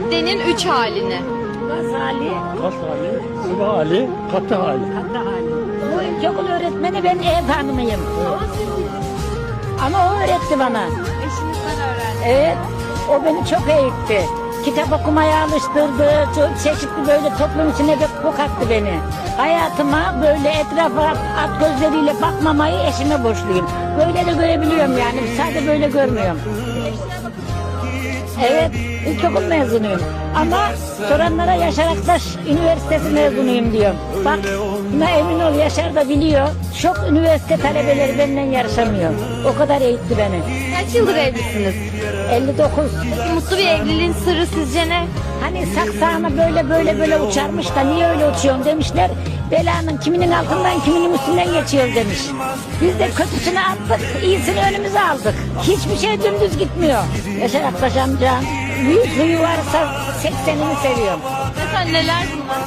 Maddenin üç halini. Gaz hali, Kas hali, sıvı hali, katı hali. katı hali. Bu ilkokul öğretmeni ben ev hanımıyım. Ama o öğretti bana. Eşinizden öğrendim. Evet, o beni çok eğitti. Kitap okumaya alıştırdı, çok çeşitli böyle toplum içine de kokattı beni. Hayatıma böyle etrafa at gözleriyle bakmamayı eşime borçluyum. Böyle de görebiliyorum yani, sadece böyle görmüyorum. Evet, ilkokul mezunuyum. Ama soranlara Yaşar Aktaş Üniversitesi mezunuyum diyorum. Bak, buna emin ol Yaşar da biliyor. Çok üniversite talebeleri benimle yarışamıyor. O kadar eğitti beni. Kaç yıldır evlisiniz? 59. Mutlu bir evliliğin sırrı sizce ne? Hani saksağına böyle böyle böyle uçarmış da niye öyle uçuyorsun demişler. Belanın kiminin altından kiminin üstünden geçiyor demiş. Biz de kötüsünü attık, iyisini önümüze aldık. Hiçbir şey dümdüz gitmiyor. Yaşar Aktaş amcam, yüz huyu varsa seksenini seviyorum. Mesela neler bunlar?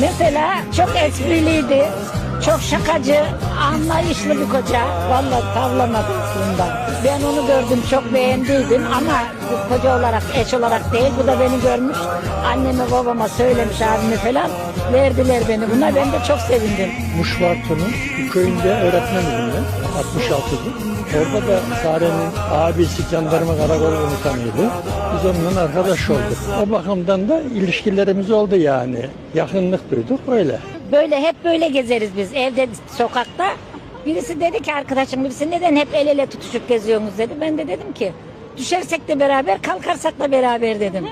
Mesela çok espriliydi, çok şakacı, anlayışlı bir koca. Vallahi tavlamadı aslında. Ben onu gördüm, çok beğendiydim ama koca olarak, eş olarak değil. Bu da beni görmüş, anneme babama söylemiş abime falan. Verdiler beni buna, ben de çok sevindim. Muşvartı'nın bir köyünde öğretmenim ben, 66'dı. Orada da Sare'nin abisi jandarma karakolu komutanıydı. Biz onunla arkadaş olduk. O bakımdan da ilişkilerimiz oldu yani. Yakınlık duyduk öyle. Böyle hep böyle gezeriz biz evde, sokakta. Birisi dedi ki arkadaşım birisi neden hep el ele tutuşup geziyorsunuz dedi. Ben de dedim ki düşersek de beraber kalkarsak da beraber dedim.